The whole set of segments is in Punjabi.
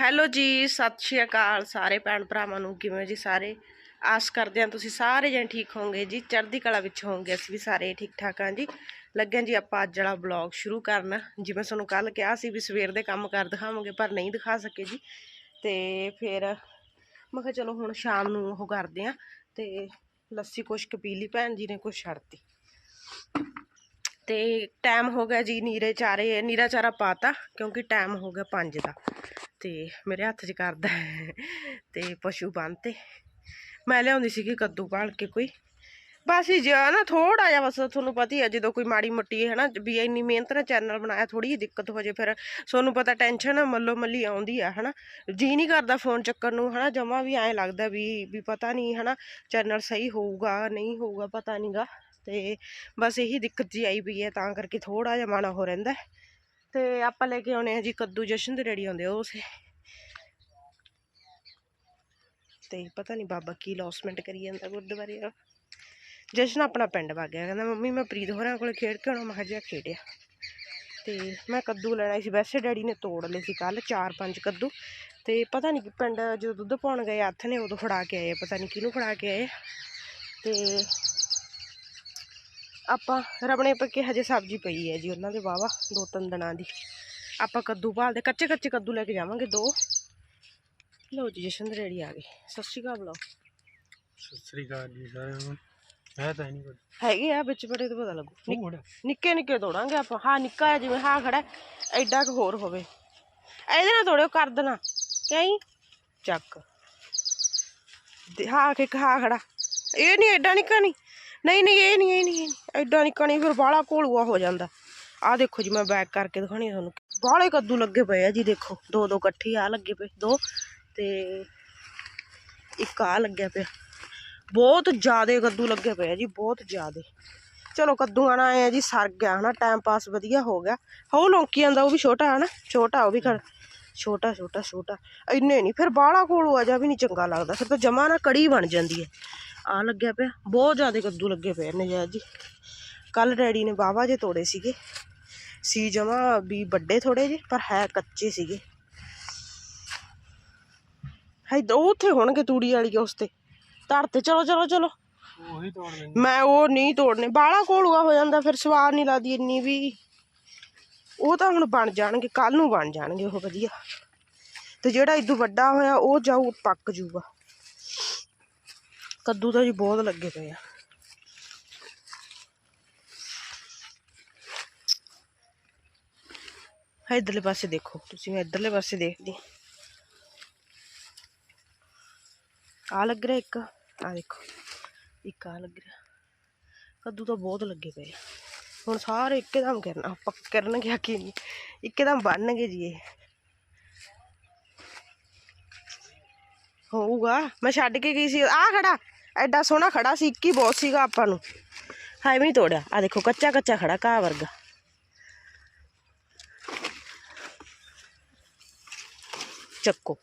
ਹੈਲੋ ਜੀ, ਸਤਿ ਸ਼੍ਰੀ ਅਕਾਲ ਸਾਰੇ ਭੈਣ ਭਰਾਵਾਂ ਨੂੰ, ਕਿਵੇਂ ਜੀ ਸਾਰੇ? ਆਸ ਕਰਦੇ ਹਾਂ ਤੁਸੀਂ ਸਾਰੇ ਜਣ ਠੀਕ ਹੋਵੋਗੇ ਜੀ, ਚੜ੍ਹਦੀ ਕਲਾ ਵਿੱਚ ਹੋਵੋਗੇ, ਅਸੀਂ ਵੀ ਸਾਰੇ ਠੀਕ ਠਾਕ ਹਾਂ ਜੀ। ਲੱਗਿਆ ਜੀ ਆਪਾਂ ਅੱਜ ਵਾਲਾ ਬਲੌਗ ਸ਼ੁਰੂ ਕਰਨਾ, ਜਿਵੇਂ ਤੁਹਾਨੂੰ ਕੱਲ ਕਿਹਾ ਸੀ ਵੀ ਸਵੇਰ ਦੇ ਕੰਮ ਕਰ ਦਿਖਾਵਾਂਗੇ, ਪਰ ਨਹੀਂ ਦਿਖਾ ਸਕੇ ਜੀ। ਤੇ ਫਿਰ ਮੈਂ ਕਿਹਾ ਚਲੋ ਹੁਣ ਸ਼ਾਮ ਨੂੰ ਉਹ ਕਰਦੇ ਆ ਤੇ ਲੱਸੀ ਕੁਛ ਕੁ ਪੀ ਲਈ, ਭੈਣ ਜੀ ਨੇ ਕੁਛ ਛੱਡਤੀ। ਤੇ ਟਾਈਮ ਹੋ ਗਿਆ ਜੀ, ਨੀਰੇ ਚਾਰੇ, ਨੀਰਾ ਚਾਰਾ ਪਾਤਾ ਕਿਉਂਕਿ ਟਾਈਮ ਹੋ ਗਿਆ 5 ਦਾ। ਤੇ ਮੇਰੇ ਹੱਥ 'ਚ ਕਰਦਾ ਹੈ ਤੇ ਪਸ਼ੂ ਬੰਨਤੇ। ਮੈਂ ਲਿਆਉਂਦੀ ਸੀਗੀ ਕੱਦੂ ਭਾਲ ਕੇ ਕੋਈ। ਬਸ ਹੀ ਜਿਆ ਨਾ ਥੋੜਾ ਜਿਹਾ ਬਸ ਤੁਹਾਨੂੰ ਪਤਾ ਹੀ ਹੈ, ਜਦੋਂ ਕੋਈ ਮਾੜੀ ਮੋਟੀ ਹੈ ਨਾ, ਵੀ ਇੰਨੀ ਮਿਹਨਤ ਨਾਲ ਚੈਨਲ ਬਣਾਇਆ ਥੋੜੀ ਜਿਹੀ ਦਿੱਕਤ ਹੋ ਜੇ ਫਿਰ ਤੁਹਾਨੂੰ ਪਤਾ ਟੈਨਸ਼ਨ ਮੱਲੋ ਮੱਲੀ ਆਉਂਦੀ ਆ, ਹਨਾ। ਜੀ ਨਹੀਂ ਕਰਦਾ ਫੋਨ ਚੱਕਣ ਨੂੰ, ਹਨਾ, ਜਮਾ ਵੀ ਐਂ ਲੱਗਦਾ ਵੀ ਵੀ ਪਤਾ ਨਹੀਂ, ਹਨਾ ਚੈਨਲ ਸਹੀ ਹੋਊਗਾ, ਨਹੀਂ ਹੋਊਗਾ, ਪਤਾ ਨਹੀਂਗਾ ਤੇ ਬਸ ਇਹੀ ਦਿੱਕਤ ਜੀ ਆਈ ਪਈ ਹੈ, ਤਾਂ ਕਰਕੇ ਥੋੜਾ ਜਿਹਾ ਮਾਣਾ ਹੋ ਰਹਿੰਦਾ ਤੇ ਆਪਾਂ ਲੈ ਕੇ ਆਉਣੇ ਆ ਜੀ ਕੱਦੂ ਜਸ਼ਨ ਦੇ ਰੈਡੀ ਆਉਂਦੇ ਉਹ ਸੇ ਤੇ ਪਤਾ ਨਹੀਂ ਬਾਬਾ ਕੀ ਲੌਸਮੈਂਟ ਕਰੀ ਜਾਂਦਾ ਗੁਰਦੁਆਰੇ ਆ ਜਸ਼ਨ ਆਪਣਾ ਪਿੰਡ ਵਗ ਗਿਆ, ਕਹਿੰਦਾ ਮੰਮੀ ਮੈਂ ਪ੍ਰੀਤ ਹੋਰਾਂ ਕੋਲ ਖੇਡ ਕੇ ਆਉਣਾ, ਮੈਂ ਕਿਹਾ ਜਾ ਖੇਡਿਆ। ਤੇ ਮੈਂ ਕੱਦੂ ਲੈਣਾ ਸੀ, ਵੈਸੇ ਡੈਡੀ ਨੇ ਤੋੜ ਲਏ ਸੀ ਕੱਲ ਚਾਰ ਪੰਜ ਕੱਦੂ। ਤੇ ਪਤਾ ਨਹੀਂ ਕਿ ਪਿੰਡ ਜਦੋਂ ਦੁੱਧ ਪਾਉਣ ਗਏ, ਹੱਥ ਨੇ ਉਦੋਂ ਫੜਾ ਕੇ ਆਏ ਪਤਾ ਨਹੀਂ ਕਿਹਨੂੰ ਫੜਾ ਕੇ ਆਏ ਆ। ਤੇ ਆਪਾਂ ਰਬਣੇ ਪੱਕੇ ਹਜੇ ਸਬਜ਼ੀ ਪਈ ਹੈ ਜੀ ਉਹਨਾਂ ਦੇ ਵਾਵਾ ਦੋ ਤਿੰਨ ਦਿਨਾਂ ਦੀ। ਆਪਾਂ ਕੱਦੂ ਭਾਲਦੇ ਕੱਚੇ ਕੱਚੇ ਕੱਦੂ ਲੈ ਕੇ ਜਾਵਾਂਗੇ ਦੋ। ਲਓ ਜੀ ਜਸ਼ਨ ਰੈਡੀ ਆ ਗਏ ਸਤਿ ਸ਼੍ਰੀ ਅਕਾਲ ਬੁਲਾਓ। ਸਤਿ ਸ੍ਰੀ ਅਕਾਲ ਜੀ ਸਾਰਿਆਂ ਨੂੰ। ਹੈ ਤਾਂ ਨਹੀਂ ਕੁਝ ਹੈਗੇ ਆ ਵਿੱਚ ਬੜੇ ਤੋਂ ਪਤਾ ਲੱਗੂ। ਨਿੱਕ- ਨਿੱਕੇ ਤੋੜਾਂਗੇ ਆਪਾਂ। ਹਾਂ ਨਿੱਕਾ ਜਿਹਾ ਜਿਵੇਂ ਹਾਂ ਖੜਾ ਹੈ, ਐਡਾ ਕੁ ਹੋਰ ਹੋਵੇ। ਇਹਦੇ ਨਾਲ ਤੋੜਿਓ ਕਰ ਦੇਣਾ। ਕਿਉਂ ਚੱਕ। ਹਾਂ ਕਿ ਹਾਂ ਖੜਾ। ਇਹ ਨਹੀਂ ਐਡਾ ਨਿੱਕਾ ਨਹੀਂ। ਨਹੀਂ ਨਹੀਂ, ਇਹ ਨਹੀਂ ਇਹ ਨਹੀਂ, ਇਹ ਐਡਾ ਨਿੱਕਾ ਨਹੀਂ, ਫਿਰ ਬਾਹਲਾ ਕੋਲੂਆ ਹੋ ਜਾਂਦਾ। ਆਹ ਦੇਖੋ ਜੀ, ਮੈਂ ਬੈਕ ਕਰਕੇ ਦਿਖਾਣੀ ਤੁਹਾਨੂੰ। ਬਾਹਲੇ ਕੱਦੂ ਲੱਗੇ ਪਏ ਆ ਜੀ, ਦੇਖੋ। ਦੋ ਦੋ ਇਕੱਠੇ ਆ ਲੱਗੇ ਪਏ, ਦੋ। ਤੇ ਇੱਕ ਆ ਲੱਗਿਆ ਪਿਆ। ਬਹੁਤ ਜ਼ਿਆਦੇ ਕੱਦੂ ਲੱਗੇ ਪਏ ਆ ਜੀ, ਬਹੁਤ ਜ਼ਿਆਦੇ। ਚਲੋ ਕੱਦੂ ਨਾਲ ਆਏ ਆ ਜੀ, ਸਰ ਗਿਆ ਹਨਾ ਟਾਈਮ ਪਾਸ ਵਧੀਆ ਹੋ ਗਿਆ। ਹੋ ਲੌਂਕੀ ਜਾਂਦਾ ਉਹ ਵੀ ਛੋਟਾ ਹਨਾ, ਛੋਟਾ, ਉਹ ਵੀ ਖੜ ਛੋਟਾ ਛੋਟਾ ਛੋਟਾ। ਇੰਨੇ ਨਹੀਂ, ਫਿਰ ਬਾਹਲਾ ਕੋਲ ਆ ਜਾ ਵੀ ਨਹੀਂ ਚੰਗਾ ਲੱਗਦਾ। ਫਿਰ ਤਾਂ ਜਮਾ ਨਾ ਕੜੀ ਬਣ ਜਾਂਦੀ ਹੈ। ਆ ਲੱਗਿਆ ਪਿਆ। ਬਹੁਤ ਜ਼ਿਆਦੇ ਕੱਦੂ ਲੱਗੇ ਪਏ ਨੇ ਜੀ। ਕੱਲ ਡੈਡੀ ਨੇ ਬਾਵਾ ਜੇ ਤੋੜੇ ਸੀਗੇ। ਸੀ ਜਮਾ ਵੀ ਵੱਡੇ ਥੋੜੇ ਜਿਹੇ ਪਰ ਹੈ ਕੱਚੇ ਸੀਗੇ। ਹੈ ਉਹ ਉੱਥੇ ਹੋਣਗੇ ਤੂੜੀ ਵਾਲੀ ਉਸ ਤੇ। ਧਰ ਤੇ ਚਲੋ ਚਲੋ ਚਲੋ। ਉਹੀ ਤੋੜ ਲੈਂਦੇ। ਮੈਂ ਉਹ ਨਹੀਂ ਤੋੜਨੇ। ਬਾਹਲਾ ਘੋਲੂਆ ਹੋ ਜਾਂਦਾ ਫਿਰ ਸਵਾਦ ਨਹੀਂ ਲੱਗਦੀ ਇੰਨੀ ਵੀ। ਉਹ ਤਾਂ ਹੁਣ ਬਣ ਜਾਣਗੇ ਕੱਲ ਨੂੰ ਬਣ ਜਾਣਗੇ ਉਹ ਵਧੀਆ। ਤੇ ਜਿਹੜਾ ਇਦੋਂ ਵੱਡਾ ਹੋਇਆ ਉਹ ਜਾਊ ਪੱਕ ਜੂਗਾ ਕੱਦੂ ਤਾਂ ਜੀ ਬਹੁਤ ਲੱਗੇ ਪਏ ਆ। ਹਾਂ ਇਧਰਲੇ ਪਾਸੇ ਦੇਖੋ, ਤੁਸੀਂ ਮੈਂ ਇਧਰਲੇ ਪਾਸੇ ਦੇਖਦੀ ਆ ਲੱਗ ਰਿਹਾ ਇੱਕ ਆ ਦੇਖੋ, ਇੱਕ ਆ ਲੱਗ ਰਿਹਾ। ਕੱਦੂ ਤਾਂ ਬਹੁਤ ਲੱਗੇ ਪਏ ਆ। ਹੁਣ ਸਾਰੇ ਇੱਕਦਮ ਕਰਨਾ ਪੱਕ ਕਰਨਗੇ ਆ ਕੀ ਨਹੀਂ। ਇੱਕਦਮ ਬਣਨਗੇ ਜੀ ਇਹ। ਹੋਊਗਾ, ਮੈਂ ਛੱਡ ਕੇ ਗਈ ਸੀ ਆ ਖੜਾ। ਐਡਾ ਸੋਹਣਾ ਖੜਾ ਸੀ ਇੱਕ ਹੀ ਬਹੁਤ ਸੀਗਾ ਆਪਾਂ ਨੂੰ। ਹਾਏ ਵੀ ਨਹੀਂ ਤੋੜਿਆ। ਆ ਦੇਖੋ ਕੱਚਾ ਕੱਚਾ ਖੜਾ ਘਾਹ ਵਰਗਾ। ਚੱਕੋ।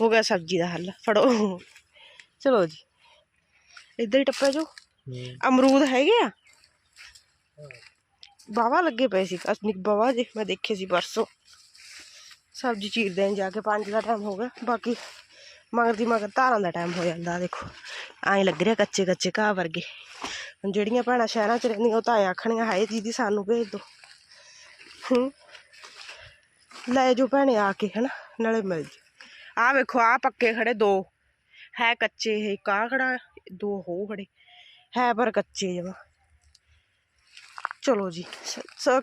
ਹੋ ਗਿਆ ਸਬਜ਼ੀ ਦਾ ਹੱਲ। ਫੜੋ। ਚਲੋ ਜੀ। ਇੱਧਰ ਹੀ ਟੱਪਿਆ ਜੋ ਹੂੰ। ਅਮਰੂਦ ਹੈਗੇ ਆ? ਬਾਵਾ ਲੱਗੇ ਪਏ ਸੀ। ਅਸਨੀ ਬਾਵਾ ਜੇ ਮੈਂ ਦੇਖੇ ਸੀ ਪਰਸੋਂ। ਸਬਜ਼ੀ ਚੀਰਦੇ ਆਂ ਜਾ ਕੇ 5 ਦਾ ਟਾਈਮ ਹੋ ਗਿਆ। ਬਾਕੀ ਮਗਰ ਦੀ ਮਗਰ ਧਾਰਾਂ ਦਾ ਟਾਈਮ ਹੋ ਜਾਂਦਾ, ਦੇਖੋ। ਐਂ ਲੱਗ ਰਿਹਾ ਕੱਚੇ ਕੱਚੇ ਘਾਹ ਵਰਗੇ। ਜਿਹੜੀਆਂ ਭੈਣਾਂ ਸ਼ਹਿਰਾਂ 'ਚ ਰਹਿੰਦੀਆਂ, ਉਹ ਤਾਂ ਐਂ ਆਖਣੀਆਂ ਹਾਏ, ਦੀਦੀ ਸਾਨੂੰ ਭੇਜ ਦਿਓ ਹੂੰ। ਲੈ ਜੋ ਭੈਣੇ ਆ ਕੇ, ਹਨਾ, ਨਾਲੇ ਮਿਲ ਜੀ। ਆਹ ਵੇਖੋ, ਆਹ ਪੱਕੇ ਖੜੇ ਦੋ। ਹੈ ਕੱਚੇ ਇਹ, ਇੱਕ ਖੜਾ, ਦੋ ਹੋ ਖੜੇ। ਹੈ ਪਰ ਕੱਚੇ ਜਮਾ। ਚਲੋ ਜੀ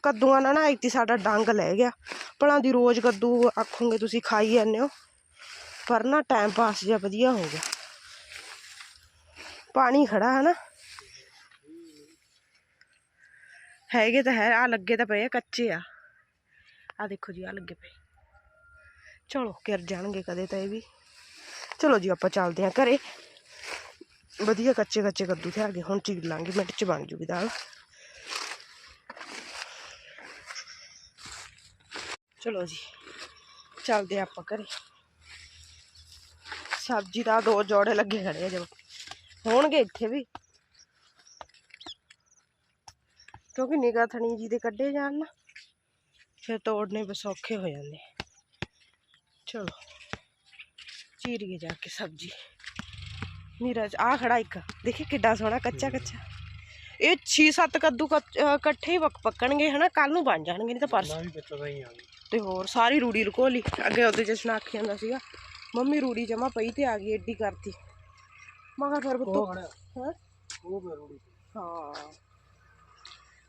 ਕੱਦੂਆਂ ਨਾਲ ਨਾ ਇੱਥੇ ਸਾਡਾ ਡੰਗ ਲੈ ਗਿਆ। ਭਲਾ ਦੀ ਰੋਜ਼ ਕੱਦੂ ਆਖੋਗੇ ਤੁਸੀਂ, ਖਾਈ ਜਾਂਦੇ ਹੋ। ਪਰ ਨਾ ਟਾਈਮ ਪਾਸ ਜਿਹਾ ਵਧੀਆ ਹੋ ਗਿਆ ਪਾਣੀ ਖੜਾ ਹੈ ਨਾ ਹੈਗੇ ਤਾਂ ਹੈ ਆ ਲੱਗੇ ਤਾਂ ਪਏ ਆ ਕੱਚੇ ਆ ਆ ਦੇਖੋ ਜੀ ਆ ਲੱਗੇ ਪਏ ਚਲੋ ਕਿਰ ਜਾਣਗੇ ਕਦੇ ਤਾਂ ਇਹ ਵੀ ਚਲੋ ਜੀ ਆਪਾਂ ਚੱਲਦੇ ਹਾਂ ਘਰੇ ਵਧੀਆ ਕੱਚੇ ਕੱਚੇ ਕੱਦੂ ਤੇ ਆ ਗਏ ਹੁਣ ਚੀਰ ਲਾਂਗੇ ਮਿੰਟ ਚ ਬਣ ਜੂਗੀ ਦਾਲ ਚਲੋ ਜੀ ਚੱਲਦੇ ਆਪਾਂ ਘਰੇ ਸਬਜ਼ੀ ਦਾ ਦੋ ਜੋੜੇ ਲੱਗੇ ਖੜੇ ਆ ਜਦੋਂ। ਹੋਣਗੇ ਇੱਥੇ ਵੀ। ਕਿਉਂਕਿ ਨਿਗਾਹ ਥਣੀ ਜੀ ਦੇ ਕੱਢੇ ਜਾਣ ਨਾ ਫਿਰ ਤੋੜਨੇ ਬਸ ਔਖੇ ਹੋ ਜਾਂਦੇ ਚਲੋ ਚੀਰੀਏ ਜਾ ਕੇ ਸਬਜ਼ੀ। ਨੀਰਜ ਆ ਖੜਾ ਇੱਕ। ਦੇਖੀ ਕਿੱਡਾ ਸੋਹਣਾ ਕੱਚਾ ਕੱਚਾ। ਇਹ 6-7 ਕੱਦੂ ਕੱਚ- ਅਹ ਇਕੱਠੇ ਹੀ ਪੱਕ ਪੱਕਣਗੇ ਹਨਾ? ਕੱਲ ਨੂੰ ਬਣ ਜਾਣਗੇ ਨਹੀਂ ਤਾਂ ਪਰਸੋਂ ਨਾ ਵੀ ਬੱਚਾ ਤਾਂ ਹੀ ਆ ਗਈ। ਤੇ ਹੋਰ ਸਾਰੀ ਰੂੜੀ ਲੁਕੋ ਲਈ ਅੱਗੇ ਉਹਦੇ ਜਸ਼ਨ ਆਖੀ ਜਾਂਦਾ ਸੀਗਾ। ਮੰਮੀ ਰੂੜੀ ਜਮਾ ਪਈ ਤੇ ਆ ਗਈ ਏਡੀ ਕਰਤੀ। ਮੈਂ ਕਿਹਾ ਫਿਰ ਪੁੱਤੋ ਹੈਂ? ਉਹ ਮੈਂ ਰੋੜੀ। ਹਾਂ।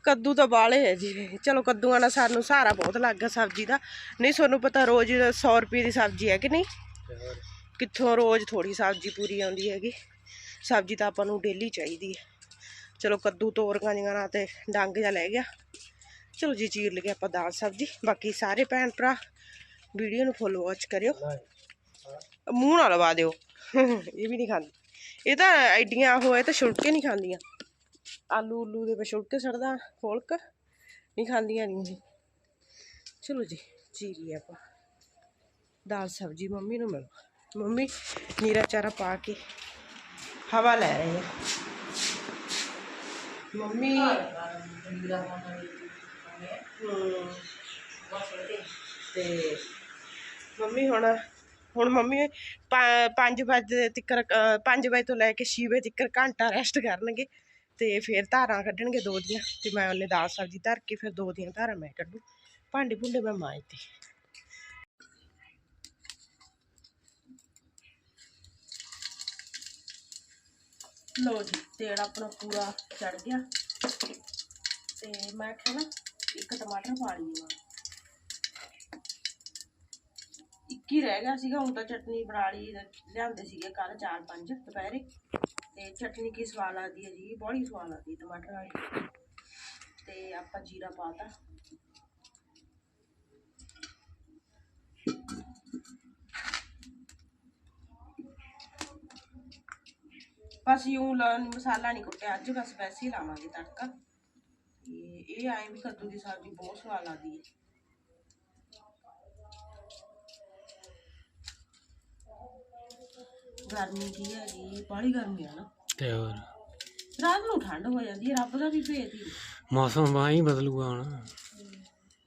ਕੱਦੂ ਤਾਂ ਬਾਲੇ ਹੈ ਜੀ। ਚਲੋ ਕੱਦੂਆਂ ਨਾਲ ਸਾਨੂੰ ਸਹਾਰਾ ਬਹੁਤ ਲੱਗ ਗਿਆ ਸਬਜ਼ੀ ਦਾ। ਨਹੀਂ ਤੁਹਾਨੂੰ ਪਤਾ ਰੋਜ਼ 100 ਰੁਪਏ ਦੀ ਸਬਜ਼ੀ ਹੈ ਕਿ ਨਹੀਂ? ਕਿੱਥੋਂ ਰੋਜ਼ ਥੋੜੀ ਸਬਜ਼ੀ ਪੂਰੀ ਆਉਂਦੀ ਹੈਗੀ। ਸਬਜ਼ੀ ਤਾਂ ਆਪਾਂ ਨੂੰ ਡੇਲੀ ਚਾਹੀਦੀ ਹੈ। ਚਲੋ ਕੱਦੂ ਤੋਰੀਆਂ ਜਿਹੀਆਂ ਨਾਲ ਤੇ ਡੰਗ ਜਾ ਲੈ ਗਿਆ। ਚਲੋ ਜੀ ਚੀਰ ਲਗੇ ਆਪਾਂ ਦਾਲ ਸਬਜ਼ੀ। ਬਾਕੀ ਸਾਰੇ ਭੈਣ ਭਰਾ ਵੀਡੀਓ ਨੂੰ ਫੁੱਲ ਵਾਚ ਕਰਿਓ। ਮੂੰਹ ਨਾ ਲਵਾ ਦਿਓ। ਇਹ ਵੀ ਨਹੀਂ ਖਾਂਦੀ। ਇਹ ਤਾਂ ਐਡੀਆਂ ਹੋਏ ਤਾਂ ਛੁਲਕੇ ਨਹੀਂ ਖਾਂਦੀਆਂ। ਆਲੂ ਉਲੂ ਦੇ ਵਿੱਚ ਛੁਲਕੇ ਸੜਦਾ, ਫੁਲਕ ਨਹੀਂ ਖਾਂਦੀਆਂ ਨਹੀਂ ਇਹ। ਚਲੋ ਜੀ ਚੀਰੀ ਆਪਾਂ। ਦਾਲ ਸਬਜ਼ੀ ਮੰਮੀ ਨੂੰ ਮਿਲੋ। ਮੰਮੀ, ਨੀਰਾ ਚਾਰਾ ਪਾ ਕੇ ਹਵਾ ਲੈ ਰਹੇ ਆ ਮੰਮੀ ਤੇ ਮੰਮੀ ਹੁਣ ਹੁਣ ਮੰਮੀ 5 ਵਜੇ ਤੱਕਰ 5 ਵਜੇ ਤੋਂ ਲੈ ਕੇ 6 ਵਜੇ ਤੱਕਰ ਘੰਟਾ ਰੈਸਟ ਕਰਨਗੇ ਤੇ ਫਿਰ ਧਾਰਾਂ ਕੱਢਣਗੇ ਦੋ ਦੀਆਂ ਤੇ ਮੈਂ ਉਹਨੇ ਦਾਲ ਸਬਜ਼ੀ ਧਰ ਕੇ ਫਿਰ ਦੋ ਦੀਆਂ ਧਾਰਾਂ ਮੈਂ ਕੱਢੂ। ਭਾਂਡੇ ਭੁੰਡੇ ਮੈਂ ਮਾਂਜਦੀ ਲੋ ਜੀ, ਤੇਲ ਆਪਣਾ ਪੂਰਾ ਚੜ ਗਿਆ ਤੇ ਮੈਂ ਕਿਹਾ ਨਾ ਇੱਕ ਟਮਾਟਰ ਪਾ ਲਈ ਮੈਂ ਇੱਕ ਹੀ ਰਹਿ ਗਿਆ ਸੀਗਾ, ਹੁਣ ਤਾਂ ਚਟਨੀ ਬਣਾ ਲਈ, ਲਿਆਂਦੇ ਸੀਗੇ ਕੱਲ ਚਾਰ ਪੰਜ ਦੁਪਹਿਰੇ। ਤੇ ਚਟਨੀ ਕੀ ਸਵਾਦ ਲੱਗਦੀ ਹੈ ਜੀ? ਬੜੀ ਸਵਾਦ ਲੱਗਦੀ ਟਮਾਟਰ ਵਾਲੀ। ਤੇ ਆਪਾਂ ਜੀਰਾ ਪਾਤਾ ਬਸ ਯੂੰ ਲਾ, ਮਸਾਲਾ ਨਹੀਂ ਕੁੱਟਿਆ, ਅੱਜ ਬਸ ਵੈਸੇ ਹੀ ਲਾਵਾਂਗੇ ਤੜਕਾ। ਤੇ ਇਹ ਆਏ ਵੀ ਕੱਦੂ ਦੀ ਸਬਜ਼ੀ ਬਹੁਤ ਸਵਾਦ ਲੱਗਦੀ ਹੈ। ਗਰਮੀ ਕੀ ਹੈ ਜੀ ਬੜੀ ਗਰਮੀ ਆ ਨਾ। ਤੇ ਹੋਰ? ਰਾਤ ਨੂੰ ਠੰਡ ਹੋ ਜਾਂਦੀ ਹੈ ਰੱਬ ਦਾ ਵੀ ਭੇਤ ਹੀ ਮੌਸਮ ਬਾਈ ਹੀ ਬਦਲੂਗਾ ਹੁਣ।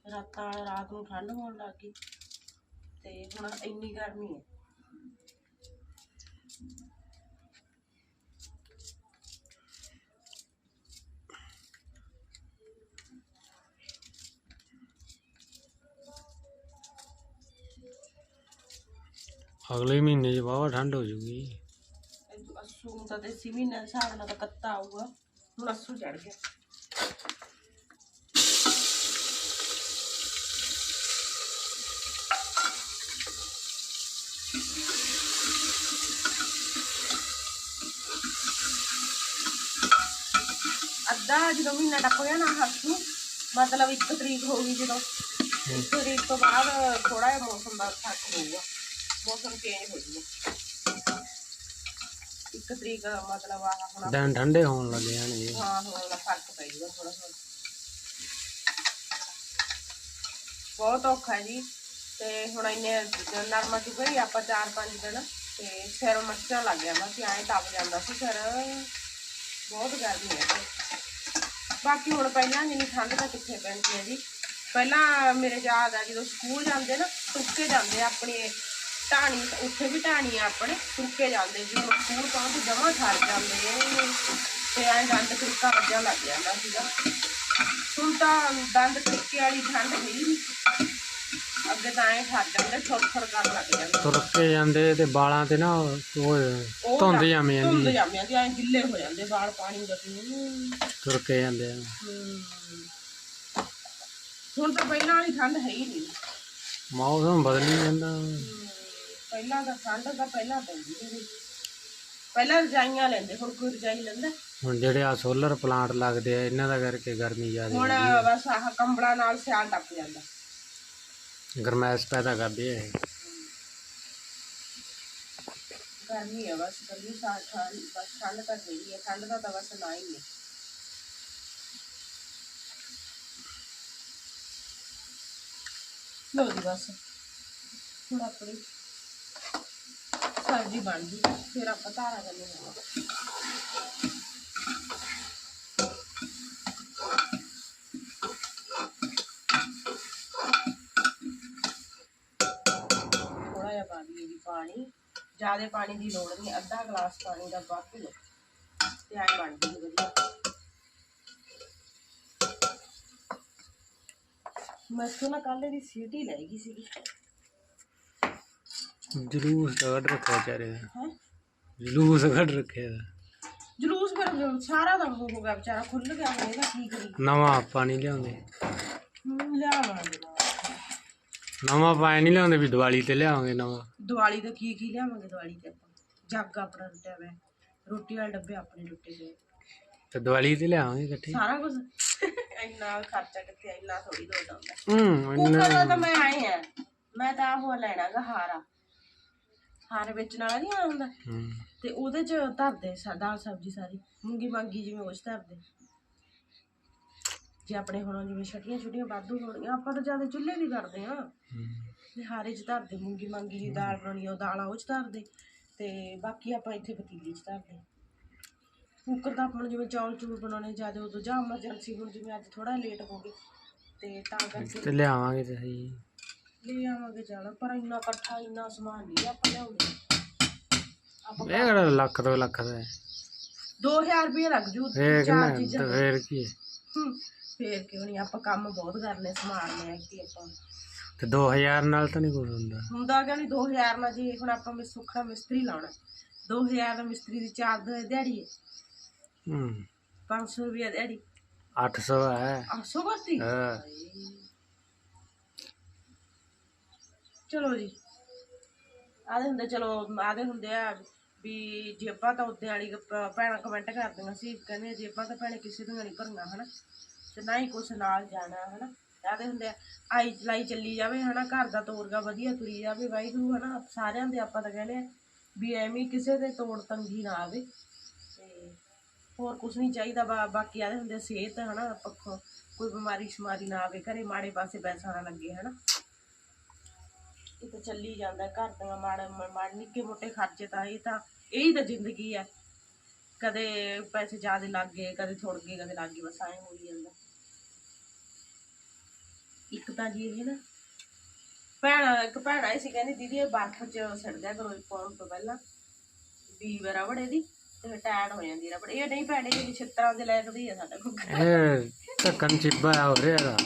ਰਾਤਾਂ ਰਾਤ ਨੂੰ ਠੰਡ ਹੋਣ ਲੱਗ ਗਈ ਤੇ ਹੁਣ ਇੰਨੀ ਗਰਮੀ ਹੈ ਅਗਲੇ ਮਹੀਨੇ 'ਚ ਵਾਹਵਾ ਠੰਡ ਹੋ ਜੂਗੀ ਇਹ ਅੱਸੂ ਨੂੰ ਤਾਂ ਦੇਸੀ ਮਹੀਨੇ ਦੇ ਹਿਸਾਬ ਨਾਲ ਤਾਂ ਕੱਤਾ ਆਊਗਾ ਹੁਣ ਅੱਸੂ ਚੜ ਗਿਆ ਅੱਧਾ ਜਦੋਂ ਮਹੀਨਾ ਟੱਪ ਗਿਆ ਨਾ ਹੱਸੂ ਮਤਲਬ ਇੱਕ ਤਰੀਕ ਹੋ ਗਈ ਜਦੋਂ। ਇੱਕ ਤਰੀਕ ਤੋਂ ਬਾਅਦ ਥੋੜਾ ਜਿਹਾ ਮੌਸਮ ਦਾ ਫ਼ਰਕ ਹੋਊਗਾ। ਮੌਸਮ ਚੇਂਜ ਹੋ ਜੂਗਾ ਇੱਕ ਤਰੀਕ ਮਤਲਬ ਆ ਹੁਣ ਦਿਨ ਠੰਡੇ ਹੋਣ ਲੱਗ ਜਾਣਗੇ ਹਾਂ ਹੁਣ ਦਾ ਫ਼ਰਕ ਪੈ ਜੂਗਾ ਥੋੜਾ ਥੋੜਾ ਬਹੁਤ ਔਖਾ ਹੈ ਜੀ। ਤੇ ਹੁਣ ਇੰਨੇ ਨਰਮਾ ਚੁੱਕ ਹੀ ਆਪਾਂ ਚਾਰ ਪੰਜ ਦਿਨ ਤੇ ਸਿਰ ਮੱਚਣ ਲੱਗ ਗਿਆ। ਕਿ ਐਂ ਤਪ ਜਾਂਦਾ ਸੀ ਸਿਰ ਬਹੁਤ ਗਰਮੀ ਹੈ ਬਾਕੀ ਹੁਣ ਪਹਿਲਾਂ ਜਿੰਨੀ ਠੰਡ ਤਾਂ ਕਿੱਥੇ ਪੈਂਦੀ ਹੈ ਜੀ। ਪਹਿਲਾਂ ਮੇਰੇ ਯਾਦ ਆ ਜਦੋਂ ਸਕੂਲ ਜਾਂਦੇ ਨਾ ਤੁੱਕੇ ਜਾਂਦੇ ਆਪਣੀ ਢਾਣੀ ਉੱਥੇ ਵੀ ਢਾਣੀ ਆ ਆਪਣੇ ਤੁੱਕੇ ਜਾਂਦੇ ਜੀ ਹੁਣ ਸਕੂਲ ਪਹੁੰਚ ਜਮਾ ਠਰ ਜਾਂਦੇ ਨੇ ਤੇ ਐਂ ਦੰਦ ਖੜਕਾ ਵੱਜਣ ਲੱਗ ਜਾਂਦਾ ਸੀਗਾ। ਹੁਣ ਤਾਂ ਦੰਦ ਖੜਕੇ ਵਾਲੀ ਠੰਡ ਨਹੀਂ। ਅੱਗੇ ਤਾਂ ਐਂ ਠਰ ਜਾਂਦੇ ਥੋੜ ਥੋੜ ਕਰਨ ਲੱਗ ਜਾਂਦੇ। ਤੁਰ ਕੇ ਜਾਂਦੇ ਤੇ ਵਾਲਾਂ ਤੇ ਨਾ ਉਹ ਧੁੰਦ ਤਾਂ- ਜੰਮ ਜਾਂਦੀ ਧੁੰਦ ਹੈ। ਜੰਮ ਜਾਂਦੀ ਐਂ ਗਿੱਲੇ ਹੋ ਜਾਂਦੇ ਵਾਲ ਪਾਣੀ ਦਾ ਪੀਣ ਤੁਰ ਕੇ ਜਾਂਦੇ ਹੁਣ ਤਾਂ ਪਹਿਲਾਂ ਵਾਲੀ ਠੰਡ ਹੈ ਹੀ ਨਹੀਂ। ਮੌਸਮ ਬਦਲੀ ਜਾਂਦਾ। ਪਹਿਲਾਂ ਤਾਂ ਠੰਡ ਤਾਂ ਪਹਿਲਾਂ ਪੈਂਦੀ ਸੀ ਪਹਿਲਾਂ ਰਜਾਈਆਂ ਲੈਂਦੇ ਹੁਣ ਕੋਈ ਰਜਾਈ ਲੈਂਦਾ। ਹੁਣ ਜਿਹੜੇ ਆ ਸੋਲਰ ਪਲਾਂਟ ਲੱਗਦੇ ਆ ਇਹਨਾਂ ਦਾ ਕਰਕੇ ਗਰਮੀ ਜ਼ਿਆਦਾ ਹੁਣ ਬਸ ਆਹ ਕੰਬਲਾਂ ਨਾਲ ਸਿਆਲ ਟੱਪ ਜਾਂਦਾ। ਗਰਮੈਸ਼ ਪੈਦਾ ਕਰਦੇ ਆ ਇਹ। ਗਰਮੀ ਹੈ ਬਸ ਗਰਮੀ ਸਾਹ ਠੰਡ ਬਸ ਠੰਡ ਤਾਂ ਨਹੀਂ ਹੈ ਠੰਡ ਦਾ ਤਾਂ ਬਸ ਨਾ ਹੀ ਹੈ ਲੋ ਜੀ ਬਸ ਹੁਣ ਆਪਣੀ ਸਬਜ਼ੀ ਬਣ ਗਈ ਫਿਰ ਆਪਾਂ ਧਾਰਾ ਕਰਨੀ ਹੈ। ਥੋੜਾ ਜਿਹਾ ਪਾਣੀ, ਜ਼ਿਆਦਾ ਪਾਣੀ ਦੀ ਲੋੜ ਨਹੀਂ, ਅੱਧਾ ਗਲਾਸ ਪਾਣੀ ਦਾ ਬਾਕੀ ਲਓ, ਤੇ ਐ ਬਣ ਜੂਗੀ ਵਧੀਆ। ਮੈਂ ਤੋਂ ਨਾ ਕੱਲ ਦੀ ਸੀਟੀ ਲੈ ਗਈ ਸੀਗੀ। ਜਲੂਸ ਕੱਢ ਰੱਖਿਆ ਚਾਰੇ ਦਾ। ਹੈ? ਜਲੂਸ ਕੱਢ ਰੱਖਿਆ ਦਾ। ਜਲੂਸ ਫਿਰ ਸਾਰਾ ਦਾ ਹੋ ਗਿਆ ਵਿਚਾਰਾ ਖੁੱਲ ਗਿਆ ਹੋਏਗਾ ਕੀ ਕਰੀ ਨਵਾਂ ਪਾਣੀ ਲਿਆਉਂਦੇ। ਲਿਆਵਾਂਗੇ ਨਵਾਂ ਪਾਣੀ ਨਹੀਂ ਲਿਆਉਂਦੇ ਵੀ ਦੀਵਾਲੀ ਤੇ ਲਿਆਵਾਂਗੇ ਨਵਾਂ। ਦੀਵਾਲੀ ਦਾ ਕੀ ਕੀ ਲਿਆਵਾਂਗੇ ਦੀਵਾਲੀ ਤੇ ਆਪਾਂ? ਜੱਗ ਆਪਣਾ ਲੁੱਟਿਆ ਹੋਇਆ। ਰੋਟੀ ਵਾਲੇ ਡੱਬੇ ਆਪਣੇ ਲੁੱਟੇ ਗਏ ਤੇ ਦੀਵਾਲੀ ਤੇ ਲਿਆਵਾਂਗੇ ਇਕੱਠੇ। ਸਾਰਾ ਕੁਝ ਇੰਨਾ ਖਰਚਾ ਕਿੱਥੇ ਇੰਨਾ ਥੋੜੀ ਦੋ ਹੁੰਦਾ ਹੂੰ ਕੁੱਕਰ ਦਾ ਤਾਂ ਮੈਂ ਆਏ ਆ। ਮੈਂ ਤਾਂ ਉਹ ਲੈਣਾਗਾ ਹਾਰਾ ਹਾਰ ਵੇਚਣ ਵਾਲਾ ਨਹੀਂ ਹੁੰਦਾ। ਹੂੰ। ਤੇ ਉਹਦੇ ਚ ਧਰਦੇ ਸਾ ਦਾਲ ਸਬਜ਼ੀ ਸਾਰੀ। ਮੂੰਗੀ ਮਾਂਗੀ ਜਿਵੇਂ ਉਹ 'ਚ ਧਰਦੇ। ਜੇ ਆਪਣੇ ਹੁਣ ਜਿਵੇਂ ਛਟੀਆਂ ਛੁੱਟੀਆਂ ਵਾਧੂ ਹੋਣਗੀਆਂ ਆਪਾਂ ਤਾਂ ਜ਼ਿਆਦਾ ਚੁੱਲ੍ਹੇ ਵੀ ਕਰਦੇ ਆ ਹੂੰ। ਤੇ ਹਾਰੇ ਚ ਧਰਦੇ ਮੂੰਗੀ ਮਾਂਗੀ ਦੀ ਦਾਲ ਬਣਾਉਣੀ ਆ, ਉਹ ਦਾਲਾਂ ਉਹ ਚ ਧਰਦੇ। ਤੇ ਬਾਕੀ ਆਪਾਂ ਇੱਥੇ ਪਤੀਲੀ ਚ ਧਰਦੇ। ਕੁੱਕਰ ਦਾ ਆਪਾਂ ਨੂੰ ਜਿਵੇਂ ਚੌਲ ਚੂਲ ਬਣਾਉਣੇ ਜ਼ਿਆਦਾ ਉਦੋਂ ਜਾਂ ਐਮਰਜੈਂਸੀ ਹੁਣ ਜਿਵੇਂ ਅੱਜ ਥੋੜਾ ਲੇਟ ਹੋ ਗਏ ਤੇ ਤਾਂ ਕਰਕੇ ਤੇ ਲਿਆਵਾਂਗੇ ਤੇ ਸਹੀ। ਲੈ ਆਵਾਂਗੇ ਚੱਲ ਪਰ ਇੰਨਾ ਇਕੱਠਾ ਇੰਨਾ ਸਮਾਨ ਨਹੀਂ ਆਪਾਂ ਲਿਆਉਂਦੇ। ਆਪਾਂ ਕਿਹੜਾ ਲੱਖ ਦੋ ਲੱਖ ਦਾ ਹੈ? 2000 ਰੁਪਏ ਲੱਗ ਜੂ ਫੇਰ ਚਾਰ ਕਿੰਨਾ ਚੀਜ਼ਾਂ। ਤੇ ਫੇਰ ਕੀ ਹੈ? ਹੂੰ, ਫੇਰ ਕਿਉਂ ਨਹੀਂ ਆਪਾਂ ਕੰਮ ਬਹੁਤ ਕਰਨੇ ਸਮਾਰਨੇ ਆ ਕਿ ਆਪਾਂ। ਤੇ 2000 ਨਾਲ ਤਾਂ ਨਹੀਂ ਕੁਝ ਹੁੰਦਾ। ਹੁੰਦਾ ਕਿ ਨਹੀਂ 2000 ਨਾਲ ਜੀ ਹੁਣ ਆਪਾਂ ਮੇ ਸੁੱਖਾ ਮਿਸਤਰੀ ਲਾਉਣਾ 2000 ਦਾ ਮਿਸਤਰੀ ਦੀ ਚਾਰ ਦਿਹਾੜੀ ਹੈ। ਹੂੰ। 500 ਰੁਪਏ ਦਿਹਾੜੀ। 800 ਹੈ। 800 ਕਰਤੀ ਹਾਂ। ਚਲੋ ਜੀ। ਆਦੇ ਹੁੰਦੇ, ਚਲੋ ਆਦੇ ਹੁੰਦੇ ਆ ਵੀ ਜੇਬਾਂ ਤਾਂ ਉੱਤੇ ਵਾਲੀ ਭੈਣਾਂ ਕਮੈਂਟ ਕਰਦੀਆਂ ਸੀ, ਕਹਿੰਦੇ ਜੇਬਾਂ ਤਾਂ ਭੈਣੇ ਕਿਸੇ ਦੀਆਂ ਨਹੀਂ ਭਰੀਆਂ ਹਨਾ? ਤੇ ਨਾ ਹੀ ਕੁਛ ਨਾਲ ਜਾਣਾ, ਹਨਾ? ਆਦੇ ਹੁੰਦੇ ਆ, ਆਈ ਚਲਾਈ ਚੱਲੀ ਜਾਵੇ, ਹਨਾ? ਘਰ ਦਾ ਤੋਰਗਾ ਵਧੀਆ ਤੁਰੀ ਜਾਵੇ, ਵਾਹਿਗੁਰੂ, ਹਨਾ? ਸਾਰਿਆਂ ਦੇ ਆਪਾਂ ਤਾਂ ਕਹਿੰਦੇ ਆ ਵੀ ਐਵੇਂ ਕਿਸੇ ਦੇ ਤੋੜ ਤੰਗੀ ਨਾ ਆਵੇ। ਤੇ ਹੋਰ ਕੁਝ ਨਹੀਂ ਚਾਹੀਦਾ ਬਾਕੀ ਆਦੇ ਹੁੰਦੇ ਆ, ਸਿਹਤ, ਹਨਾ? ਪੱਖੋਂ ਕੋਈ ਬਿਮਾਰੀ ਸ਼ਮਾਰੀ ਨਾ ਆਵੇ, ਘਰੇ ਮਾੜੇ ਪਾਸੇ ਪੈਸਾ ਨਾ ਲੱਗੇ, ਹਨਾ? ਇਹ ਤਾਂ ਚੱਲੀ ਜਾਂਦਾ, ਘਰ ਦੀਆਂ ਮਾੜੇ ਮਾੜੇ, ਨਿੱਕੇ ਮੋਟੇ ਖਰਚੇ ਤਾਂ ਇਹ ਤਾਂ, ਇਹੀ ਤਾਂ ਜ਼ਿੰਦਗੀ ਆ ਕਦੇ ਪੈਸੇ ਜ਼ਿਆਦਾ ਲੱਗ ਗਏ, ਕਦੇ ਥੋੜ ਗਏ, ਕਦੇ ਲੱਗ ਗਏ, ਬਸ ਐਂ ਹੋਈ ਜਾਂਦਾ। ਇੱਕ ਤਾਂ ਜੀ ਇਹ ਨਾ, ਭੈਣ, ਇੱਕ ਭੈਣ ਆਈ ਸੀ, ਕਹਿੰਦੀ, ਦੀਦੀ, ਇਹ ਬਰਫ਼ ਚ ਛੱਡ ਗਿਆ ਕਰੋ ਪਾਉਣ ਤੋਂ ਪਹਿਲਾਂ। ਵੀ ਰਬੜ ਇਹਦੀ ਤੇ ਟੈਨ ਹੋ ਜਾਂਦੀ ਰਬੜ। ਇਹ ਨਹੀਂ ਭੈਣੇ ਇਹ ਛਿੱਤਰਾਂ ਦੇ ਲੈਕਦੀ ਆ, ਸਾਡਾ ਕੁੱਕਰ। ਇਹ ਢੱਕਣ ਚਿੱਬਾ ਹੋ ਰਿਹਾ ਦਾ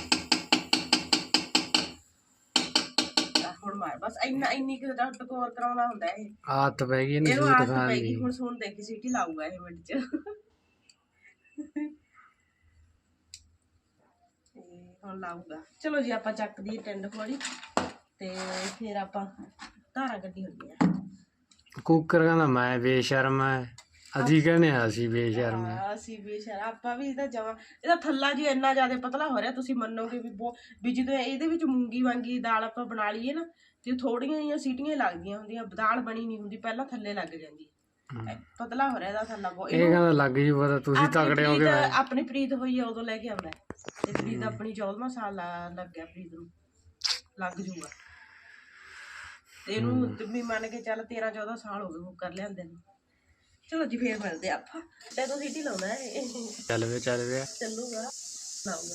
ਆਹ ਹੁਣ ਮਾਰ ਬਸ ਇੰਨਾ ਇੰਨੀ ਕਿ ਦਾ ਟਕੋਰ ਕਰਾਉਣਾ ਹੁੰਦਾ ਇਹ। ਆਦਤ ਪੈ ਗਈ ਇਹਨੂੰ ਇਹਨੂੰ ਸੂਤ ਆਦਤ ਖਾਣ ਪੈ ਗਈ ਦੀ। ਹੁਣ ਸੁਣ ਦੇਖੀ ਸੀਟੀ ਲਾਊਗਾ ਇਹ ਮਿੰਟ ਚ। ਤੇ ਹੁਣ ਲਾਊਗਾ। ਚਲੋ ਜੀ ਆਪਾਂ ਚੱਕ ਦੀ ਟਿੰਡ ਖੋਲੀ ਤੇ ਫਿਰ ਆਪਾਂ ਧਾਰਾਂ ਕੱਢੀ ਹੁੰਦੀਆਂ। ਕੁੱਕਰ ਕਹਿੰਦਾ ਮੈਂ ਬੇਸ਼ਰਮ ਹੈ ਅਸੀਂ ਕਹਿੰਦੇ ਆ ਅਸੀਂ ਬੇਸ਼ਰਮ ਹੈ ਆ ਅਸੀਂ ਆਪਾਂ ਵੀ ਇਹਦਾ ਜਮਾ ਇਹਦਾ ਥੱਲਾ ਜੀ ਇੰਨਾ ਜ਼ਿਆਦਾ ਪਤਲਾ ਹੋ ਰਿਹਾ ਤੁਸੀਂ ਮੰਨੋਗੇ ਵੀ ਬਹੁਤ ਵੀ ਜਦੋਂ ਇਹਦੇ ਵਿੱਚ ਮੂੰਗੀ ਵਾਂਗੀ ਦਾਲ ਆਪਾਂ ਬਣਾ ਲਈਏ ਨਾ ਤੇ ਥੋੜੀਆਂ ਜਿਹੀਆਂ ਸੀਟੀਆਂ ਹੀ ਲੱਗਦੀਆਂ ਹੁੰਦੀਆਂ ਦਾਲ ਬਣੀ ਨਹੀਂ ਹੁੰਦੀ ਪਹਿਲਾਂ ਥੱਲੇ ਲੱਗ ਜਾਂਦੀ। ਹੈ। ਪਤਲਾ ਹੋ ਰਿਹਾ ਇਹਦਾ ਥੱਲਾ ਬਹੁਤ। ਇਹ ਕਹਿੰਦਾ ਲੱਗ ਜੀ ਪਤਾ ਤੁਸੀਂ ਆਪਣੀ ਤਕੜੇ ਹੋਗੇ ਪ੍ਰੀਤ- ਆਪਣੀ ਪ੍ਰੀਤ ਹੋਈ ਆ ਉਦੋਂ ਲੈ ਕੇ ਆਉਂਦਾ। ਹੈ। ਤੇ ਪ੍ਰੀਤ ਆਪਣੀ 14ਵਾਂ ਸਾਲ ਲਾ- ਲੱਗ ਗਿਆ ਪ੍ਰੀਤ ਨੂੰ। ਲੱਗ ਜੂਗਾ। ਤੇ ਇਹਨੂੰ ਤੇ ਵੀ ਮੰਨ ਕੇ ਚੱਲ 13 14 ਸਾਲ ਹੋ ਗਏ ਉਹ ਕਰ ਲਿਆਂਦੇ ਨੂੰ। ਚਲੋ ਜੀ ਫੇਰ ਮਿਲਦੇ ਆ ਆਪਾਂ। ਤੇ ਤੋਂ ਸੀਟੀ ਲਾਉਣਾ ਹੈ ਚੱਲ ਵੇ ਚੱਲ ਵੇ। ਚੱਲੂਗਾ। ਲਾਊਗਾ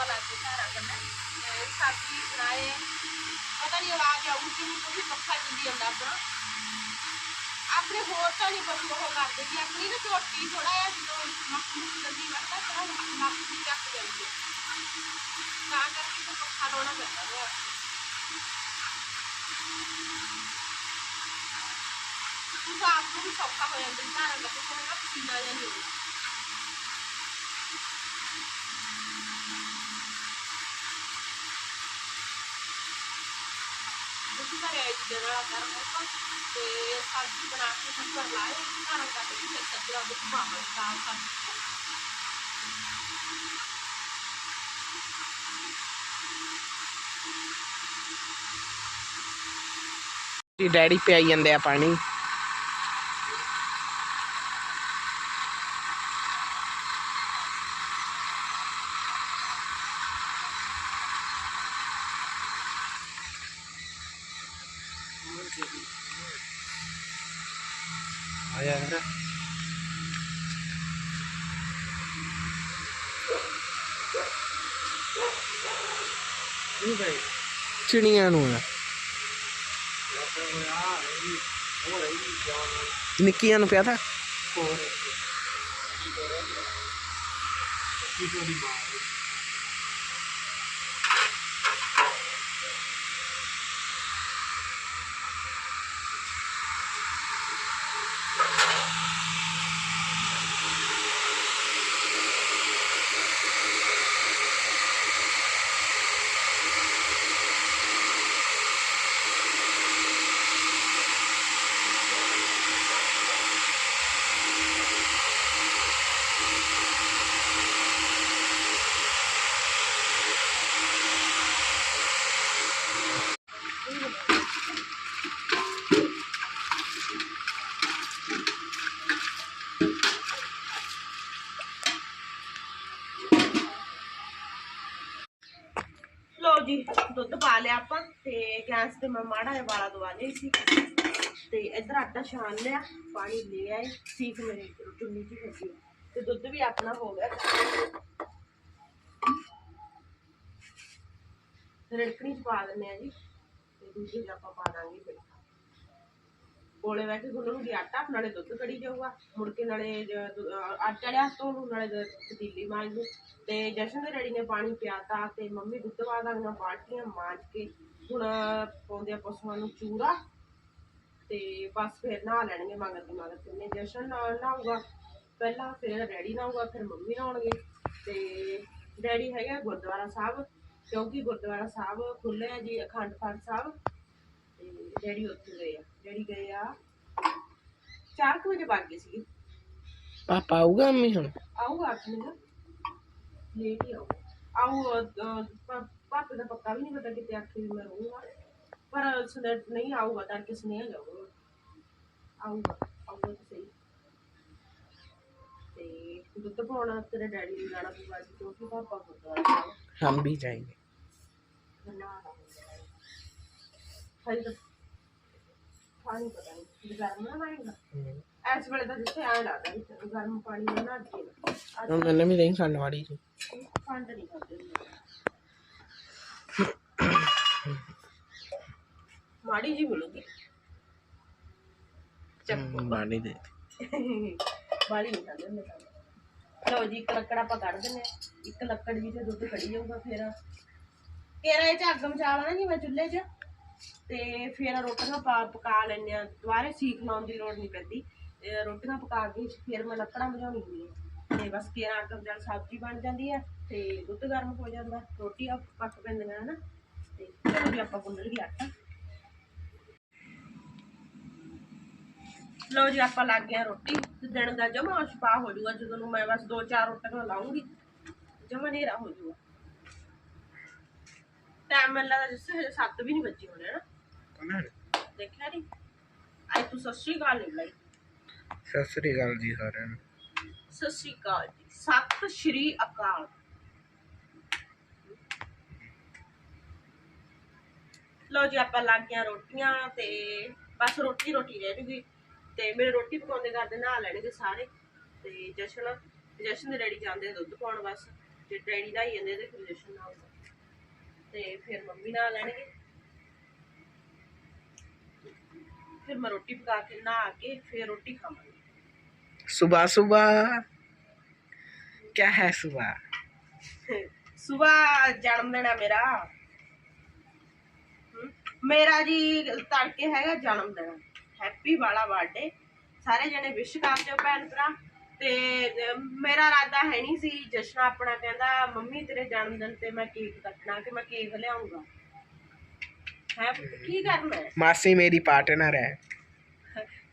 ਲੋ ਜੀ ਆਪਾਂ ਲਾ ਕੇ ਘਰ ਪਤਾ ਨਹੀਂ ਆਵਾਜ਼ ਆਊਗੀ ਨਹੀਂ, ਕਿਉਂਕਿ ਪੱਖਾ ਚੱਲੀ ਜਾਂਦਾ ਆਪਣਾ। ਆਪਣੇ ਹੋਰ ਤਾਂ ਨਹੀਂ ਪਸ਼ੂ ਉਹ ਕਰਦੇ ਜੀ ਆਪਣੀ ਨਾ ਝੋਟੀ ਥੋੜਾ ਜਿਹਾ ਜਦੋਂ ਮੱਖੀ ਨੂੰ ਲੱਗੀ ਵਰਤਾ ਤਾਂ ਮੱਖੀ ਚੱਕ ਜਾਂਦੀ ਹੈ ਤਾਂ ਕਰਕੇ ਤਾਂ ਪੱਖਾ ਲਾਉਣਾ ਪੈਂਦਾ ਉਹ ਤੂੰ ਨੂੰ ਵੀ ਸੌਖਾ ਹੋ ਜਾਂਦਾ ਤਾਂ ਰੰਗ ਤੇ ਕੋਈ ਨਾ ਪਸੀਨਾ ਜਿਹਾ ਨਹੀਂ ਹੁੰਦਾ ਤੁਸੀਂ ਘਰੇ ਆਏ ਜੀ ਜਿਹੜਾ ਗਰਮ ਤੇ ਸਬਜ਼ੀ ਬਣਾ ਕੇ ਕੁੱਕਰ ਲਾਏ, ਘਰ ਕੱਟ ਕੇ ਫਿਰ ਸੱਜਰਾ ਵਿੱਚ ਪਾਵਾਂ ਦਾਲ, ਸਬਜ਼ੀ। ਡੈਡੀ ਪਿਆਈ ਜਾਂਦੇ ਆ ਪਾਣੀ। ਆ ਜਾ ਯਾਰ ਚਿੜੀਆਂ ਨੂੰ ਆ ਨਿੱਕੀਆਂ ਨੂੰ ਪਿਆ ਤਾ ਲੋ ਜੀ ਦੁੱਧ ਪਾ ਲਿਆ ਆਪਾਂ ਤੇ ਗੈਸ ਤੇ ਮੈਂ ਮਾੜਾ ਜਿਹਾ ਵਾਲਾ ਦਵਾ ਲਈ ਸੀ। ਤੇ ਇੱਧਰ ਆਟਾ ਛਾਣ ਲਿਆ, ਪਾਣੀ ਲੈ ਆਏ, ਸੀਖ ਮੇਰੀ ਚੁੰਨੀ ਚ ਫਸੀ ਤੇ ਦੁੱਧ ਵੀ ਆਪਣਾ ਹੋ ਗਿਆ। ਰੜਕਣੀ ਚ ਪਾ ਦਿੰਦੇ ਆ ਜੀ, ਤੇ ਦੂਜੇ ਆਪਾਂ ਪਾ ਦਾਂਗੇ ਫਿਰ। ਕੋਲੇ ਬਹਿ ਕੇ ਗੁੰਨਣਗੇ ਆਟਾ, ਨਾਲੇ ਦੁੱਧ ਕੜੀ ਜਾਊਗਾ। ਮੁੜ ਕੇ ਨਾਲੇ ਜ- ਦੁ- ਆਟਾ ਲਿਆ ਤੋਂ ਨਾਲੇ ਪਤੀਲੀ ਮਾਂਜ ਤੇ ਜਸ਼ਨ ਦੇ ਡੈਡੀ ਨੇ ਪਾਣੀ ਪਿਆਤਾ, ਤੇ ਮੰਮੀ ਦੁੱਧ ਪਾ ਦਾਂਗਾ ਬਾਲਟੀਆਂ ਮਾਂਜ ਕੇ। ਹੁਣ ਪਾਉਂਦੇ ਆ ਪਸ਼ੂਆਂ ਨੂੰ ਚੂਰਾ ਤੇ ਬਸ ਫਿਰ ਨਹਾ ਲੈਣਗੇ ਮਗਰ ਦੀ ਮਗਰ। ਕਿੰਨੇ ਜਸ਼ਨ ਨਾਲ ਨਹਾਊਗਾ। ਪਹਿਲਾਂ ਫਿਰ ਡੈਡੀ ਨਹਾਊਗਾ ਫਿਰ ਮੰਮੀ ਨਹਾਉਣਗੇ। ਤੇ ਡੈਡੀ ਹੈਗਾ ਗੁਰਦੁਆਰਾ ਸਾਹਿਬ ਕਿਉਂਕਿ ਗੁਰਦੁਆਰਾ ਸਾਹਿਬ ਖੁੱਲਿਆ ਜੀ ਅਖੰਡ ਪਾਠ ਸਾਹਿਬ। ਤੇ ਡੈਡੀ ਉੱਥੇ ਗਏ ਆ। ਡੈਡੀ ਗਏ ਆ 4 ਵਜੇ ਵਗ ਗਏ ਸੀਗੇ। ਪਾਪਾ ਆਊਗਾ ਅੰਮੀ ਹੁਣ? ਆਊਗਾ ਵਜੇ। ਲੇਟ ਹੀ ਆਊਗਾ। ਆਊ ਅਹ, ਪਾ- ਪਾਪੇ ਦਾ ਪੱਕਾ ਵੀ ਨਹੀਂ ਪਤਾ ਕਿਤੇ ਆਖੇ ਵੀ ਮੈਂ ਰਹੂੰਗਾ ਪਰ ਸੁਨੇ ਨਹੀਂ ਆਊਗਾ ਤੜਕੇ ਸੁਨੇਹਾ ਜਾਊਗਾ ਆਊਗਾ ਆਊਗਾ ਤਾਂ ਸਹੀ ਤੇ ਦੁੱਧ ਪਾਉਣਾ ਤੇਰੇ ਡੈਡੀ ਨੂੰ ਜਾਣਾ ਪਊਗਾ ਅੱਜ ਕਿਉਂਕਿ ਪਾਪਾ ਗੁਰਦੁਆਰਾ ਸਾਹਿਬ हम भी जाएंगे ਹਜੇ ਤਾਂ ਪਾਣੀ ਪਤਾ ਨਹੀਂ ਗਰਮ ਨਾ ਆਏਗਾ ਇਸ ਵੇਲੇ ਤਾਂ ਜਿੱਥੇ ਆਇਆ ਲੱਗਦਾ ਵੀ ਗਰਮ ਪਾਣੀ ਨਾਲ ਨਾ ਅੱਗੇ ਅੱਜ ਹੁਣ मैंने भी नहीं खाने वाली थी ਖੰਡ ਨਹੀਂ ਖਾਂਦੇ ਮਾੜੀ ਜੀ ਮਿਲੂਗੀ। ਚੱਕੋ ਬਾਲੀ ਨਹੀਂ ਖਾਂਦੇ ਹੁੰਦੇ ਤਾਂ। ਲਓ ਜੀ ਇੱਕ ਲੱਕੜ ਦਿੰਨੇ ਇੱਕ ਲੱਕੜ ਜੀ ਤੇ ਦੁੱਧ ਕੜੀ ਜਾਊਗਾ ਫੇਰ। ਕੇਰਾ ਇਹ ਚ ਅੱਗ ਮਚਾ ਨਾ ਜੀ ਮੈਂ ਚੁੱਲ੍ਹੇ 'ਚ। ਤੇ ਫੇਰ ਰੋਟੀਆਂ ਲੈਣੇ ਆ ਦੁਬਾਰੇ ਸੀਖ ਲਾਉਣ ਦੀ ਲੋੜ ਨਹੀਂ ਪੈਂਦੀ। ਰੋਟੀਆਂ ਪਕਾ ਕੇ ਫੇਰ ਮੈਂ ਲੱਕੜਾਂ ਭਜਾਉਣੀ ਹੁੰਦੀ ਤੇ ਬਸ ਕੇਰਾ ਅੱਗ ਮਚਾਲ ਸਬਜ਼ੀ ਬਣ ਜਾਂਦੀ ਹੈ। ਤੇ ਦੁੱਧ ਗਰਮ ਹੋ ਜਾਂਦਾ। ਰੋਟੀ ਪੱਕ ਪੈਂਦੀਆਂ ਹੈ ਨਾ ਤੇ ਆਟਾ। ਲਓ ਜੀ ਆਪਾਂ ਲੱਗ ਗਿਆ ਰੋਟੀ। ਤੇ ਦਿਨ ਦਾ ਜਮਾ ਛਪਾ ਹੋ ਜਾਊਗਾ ਜਦੋਂ ਨੂੰ ਮੈਂ ਬਸ ਦੋ ਚਾਰ ਰੋਟੀਆਂ ਲਾਉਂਗੀ ਜਮਾ ਹਨੇਰਾ ਹੋ ਜਾਊਗਾ। ਟਾਈਮ ਮੈਨੂੰ ਲੱਗਦਾ ਜਿਸ ਹਜੇ 7 ਵੀ ਨਹੀਂ ਵੱਜੇ ਹੋਣੇ ਨਾ ਦੇਖਿਆ ਨਹੀਂ ਅੱਜ ਤੂੰ ਸਤਿ ਸ਼੍ਰੀ ਅਕਾਲ ਨਹੀਂ ਬੁਲਾਈ। ਸਤਿ ਸ੍ਰੀ ਅਕਾਲ ਜੀ ਸਾਰਿਆਂ ਨੂੰ। ਸਤਿ ਸ਼੍ਰੀ ਅਕਾਲ ਜੀ। ਸਤਿ ਸ਼੍ਰੀ ਅਕਾਲ। ਲਓ ਜੀ ਆਪਾਂ ਲੱਗ ਗਿਆ ਰੋਟੀਆਂ ਤੇ ਬਸ ਰੋਟੀ ਰੋਟੀ ਰਹਿ ਜੂਗੀ। ਤੇ ਮੇਰੇ ਰੋਟੀ ਪਕਾਉਂਦੇ ਕਰਦੇ ਨਹਾ ਲੈਣਗੇ ਸਾਰੇ। ਤੇ ਜਸ਼ਨ ਜਸ਼ਨ ਦੇ ਡੈਡੀ ਜਾਂਦੇ ਆ ਦੁੱਧ ਪਾਉਣ ਬਸ। ਤੇ ਡੈਡੀ ਦਾ ਹੀ ਜਾਂਦੇ ਤੇ ਫਿਰ ਜਸ਼ਨ ਨਾਲ ਤੇ ਫਿਰ ਮੰਮੀ ਨਾਲ ਲੈਣਗੇ। ਫਿਰ ਮੈਂ ਰੋਟੀ ਪਕਾ ਕੇ ਨਹਾ ਕੇ ਫਿਰ ਰੋਟੀ ਖਾਵਾਂਗੇ। ਸੁਬਾ ਸੁਬਾ। ਕਿਆ ਹੈ ਸੁਬਾ? ਸੁਬਾ ਜਨਮ ਦਿਨ ਹੈ ਮੇਰਾ। ਮੇਰਾ ਜੀ ਤੜਕੇ ਹੈਗਾ ਜਨਮ ਦਿਨ। ਹੈਪੀ ਵਾਲਾ ਬਰਥਡੇ ਸਾਰੇ ਜਣੇ ਵਿਸ਼ ਕਰ ਦਿਓ ਭੈਣ ਭਰਾ। ਤੇ ਮੇਰਾ ਇਰਾਦਾ ਹੈ ਨਹੀਂ ਸੀ ਜਸ਼ਨ ਆਪਣਾ ਕਹਿੰਦਾ ਮੰਮੀ ਤੇਰੇ ਜਨਮ ਦਿਨ ਤੇ ਮੈਂ ਕੇਕ ਕੱਟਣਾ ਕਿ ਮੈਂ ਕੇਕ ਲਿਆਉਂਗਾ। ਹੈ ਕੀ ਕਰਨਾ ਮਾਸੀ ਮੇਰੀ ਪਾਰਟਨਰ ਹੈ।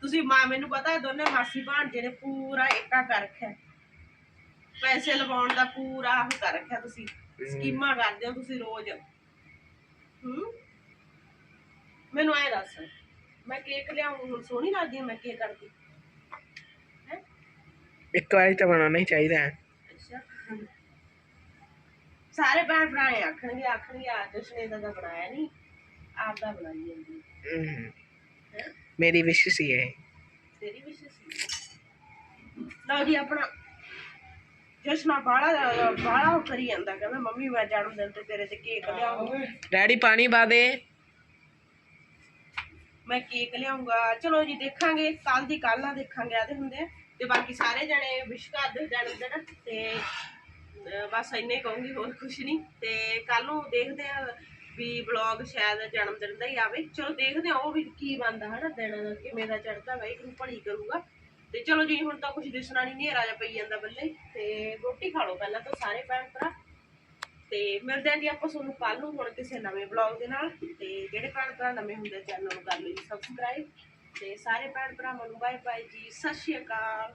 ਤੁਸੀਂ ਮਾਂ ਮੈਨੂੰ ਪਤਾ ਹੈ ਦੋਨੇ ਮਾਸੀ ਭਾਂਜੇ ਨੇ ਪੂਰਾ ਇੱਕਾ ਕਰ ਰੱਖਿਆ ਪੈਸੇ ਲਵਾਉਣ ਦਾ ਪੂਰਾ ਉਹ ਕਰ ਰੱਖਿਆ ਤੁਸੀਂ। ਸਕੀਮਾਂ ਕਰਦੇ ਹੋ ਤੁਸੀਂ ਰੋਜ਼। ਹੂੰ? ਮੈਨੂੰ ਐ ਦੱਸ। ਮੈਂ ਕੇਕ ਲਿਆਉਂ ਹੁਣ ਸੋਹਣੀ ਲੱਗਦੀ ਮੈਂ ਕੇਕ ਕਰਦੀ? ਹੈ? ਇੱਕ ਵਾਰੀ ਤਾਂ ਬਣਾਉਣਾ ਹੀ ਚਾਹੀਦਾ ਹੈ। ਸਾਰੇ ਭੈਣ ਭਰਾ ਆਖਣਗੇ ਆਖਣਗੇ ਆ ਜਸ਼ਨੇ ਦਾ ਤਾਂ ਬਣਾਇਆ ਨਹੀਂ ਆਪ ਦਾ ਬਣਾਈ ਹੈ? ਮੇਰੀ ਵਿਸ਼ ਸੀ ਇਹ। ਤੇਰੀ ਵਿਸ਼ ਸੀ? ਲਓ ਜੀ ਆਪਣਾ ਜਸ਼ਨਾ ਬਾਲਾ ਬਾਲਾ ਕਰੀ ਜਾਂਦਾ ਕਹਿੰਦਾ ਮੰਮੀ ਮੈਂ ਜਨਮ ਦਿਨ ਤੇ ਤੇਰੇ ਤੇ ਕੇਕ ਲਿਆਉਂ ਡੈਡੀ ਪਾਣੀ ਪਾ ਦੇ। ਮੈਂ ਕੇਕ ਲਿਆਉਂਗਾ। ਚਲੋ ਜੀ, ਦੇਖਾਂਗੇ। ਕੱਲ ਦੀ ਕੱਲ ਨਾ ਦੇਖਾਂਗੇ, ਆਦੇ ਹੁੰਦੇ ਤੇ ਬਾਕੀ ਸਾਰੇ ਜਣੇ ਵਿਸ਼ ਕਰਦੇ ਜਨਮ ਦਿਨ ਤੇ ਬਸ ਇੰਨੇ ਕਹੂੰਗੀ, ਹੋਰ ਕੁਛ ਨਹੀਂ। ਤੇ ਕੱਲ ਨੂੰ ਦੇਖਦੇ ਆ ਵੀ ਵਲੌਗ ਸ਼ਾਇਦ ਜਨਮ ਦਿਨ ਦਾ ਹੀ ਆਵੇ। ਚਲੋ, ਦੇਖਦੇ ਆ ਉਹ ਵੀ ਕੀ ਬਣਦਾ, ਹਨਾ, ਦਿਨ ਕਿਵੇਂ ਦਾ ਚੜਦਾ ਵਾਹਿਗੁਰੂ ਭਲੀ ਕਰੂਗਾ। ਤੇ ਚਲੋ ਜੀ, ਹੁਣ ਤਾਂ ਕੁਝ ਦਿਸਣਾ ਨਹੀਂ, ਹਨੇਰਾ ਜਾ ਪਈ ਜਾਂਦਾ ਬੱਲੇ। ਤੇ ਰੋਟੀ ਖਾ ਲਓ ਪਹਿਲਾਂ ਤਾਂ ਸਾਰੇ ਭੈਣ ਭਰਾ। ਤੇ ਮਿਲਦੇ ਆਂ ਜੀ ਆਪਾਂ ਤੁਹਾਨੂੰ ਕੱਲ ਨੂੰ ਹੁਣ ਕਿਸੇ ਨਵੇਂ ਵਲੌਗ ਦੇ ਨਾਲ। ਤੇ ਜਿਹੜੇ ਭੈਣ ਭਰਾ ਨਵੇਂ ਹੁੰਦੇ ਚੈਨਲ ਨੂੰ ਕਰ ਲਓ ਜੀ ਸਬਸਕ੍ਰਾਈਬ ਤੇ ਸਾਰੇ ਭੈਣ ਭਰਾਵਾਂ ਨੂੰ ਬਾਏ ਬਾਏ ਜੀ, ਸਤਿ ਸ਼੍ਰੀ ਅਕਾਲ।